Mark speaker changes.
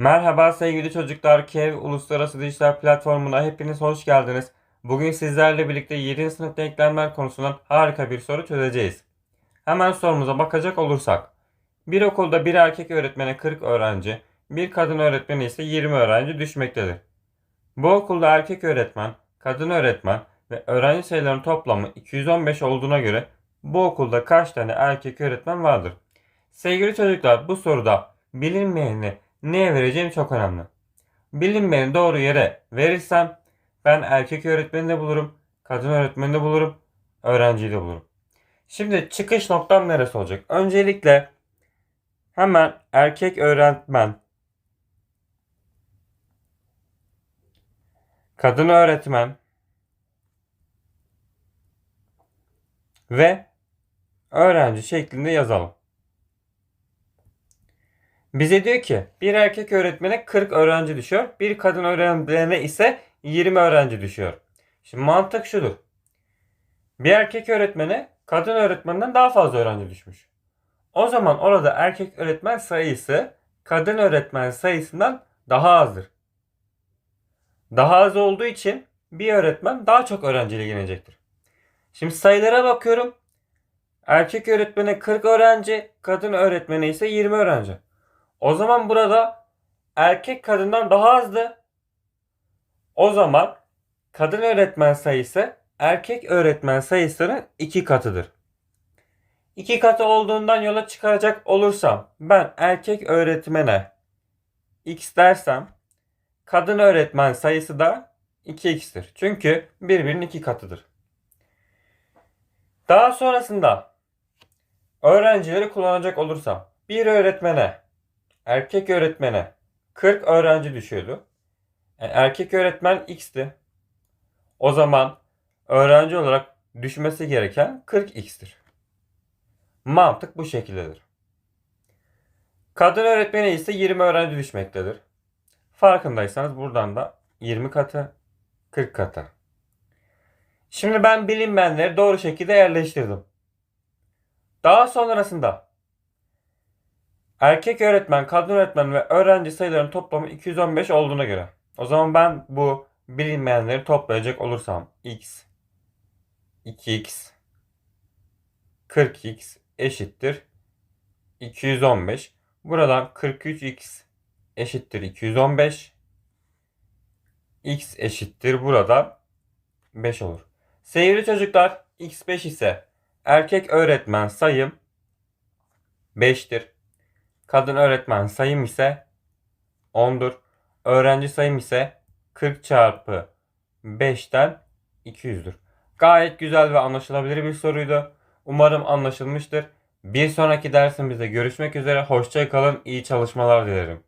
Speaker 1: Merhaba sevgili çocuklar. Kev Uluslararası Dijital Platformu'na hepiniz hoş geldiniz. Bugün sizlerle birlikte 7. sınıf denklemler konusundan harika bir soru çözeceğiz. Hemen sorumuza bakacak olursak. Bir okulda bir erkek öğretmene 40 öğrenci, bir kadın öğretmene ise 20 öğrenci düşmektedir. Bu okulda erkek öğretmen, kadın öğretmen ve öğrenci sayılarının toplamı 215 olduğuna göre bu okulda kaç tane erkek öğretmen vardır? Sevgili çocuklar bu soruda bilinmeyeni neye vereceğim çok önemli. Bilinmeyeni doğru yere verirsem ben erkek öğretmeni de bulurum, kadın öğretmeni de bulurum, öğrenciyi de bulurum. Şimdi çıkış noktam neresi olacak? Öncelikle hemen erkek öğretmen, kadın öğretmen ve öğrenci şeklinde yazalım. Bize diyor ki bir erkek öğretmene 40 öğrenci düşüyor. Bir kadın öğretmene ise 20 öğrenci düşüyor. Şimdi mantık şudur. Bir erkek öğretmene kadın öğretmenden daha fazla öğrenci düşmüş. O zaman orada erkek öğretmen sayısı kadın öğretmen sayısından daha azdır. Daha az olduğu için bir öğretmen daha çok öğrenciyle ilgilenecektir. Şimdi sayılara bakıyorum. Erkek öğretmene 40 öğrenci, kadın öğretmene ise 20 öğrenci. O zaman burada erkek kadından daha azdı. O zaman kadın öğretmen sayısı erkek öğretmen sayısının iki katıdır. İki katı olduğundan yola çıkaracak olursam ben erkek öğretmene x dersem kadın öğretmen sayısı da 2x'tir. Çünkü birbirinin iki katıdır. Daha sonrasında öğrencileri kullanacak olursam bir öğretmene erkek öğretmene 40 öğrenci düşüyordu. E, erkek öğretmen x'ti. O zaman öğrenci olarak düşmesi gereken 40x'tir. Mantık bu şekildedir. Kadın öğretmeni ise 20 öğrenci düşmektedir. Farkındaysanız buradan da 20 katı 40 katı. Şimdi ben bilinmeyenleri doğru şekilde yerleştirdim. Daha sonrasında erkek öğretmen, kadın öğretmen ve öğrenci sayılarının toplamı 215 olduğuna göre. O zaman ben bu bilinmeyenleri toplayacak olursam x 2x 40x eşittir 215. Buradan 43x eşittir 215. x eşittir buradan 5 olur. Sevgili çocuklar x5 ise erkek öğretmen sayım 5'tir. Kadın öğretmen sayım ise 10'dur. Öğrenci sayım ise 40 çarpı 5'ten 200'dür. Gayet güzel ve anlaşılabilir bir soruydu. Umarım anlaşılmıştır. Bir sonraki dersimizde görüşmek üzere. Hoşça kalın. İyi çalışmalar dilerim.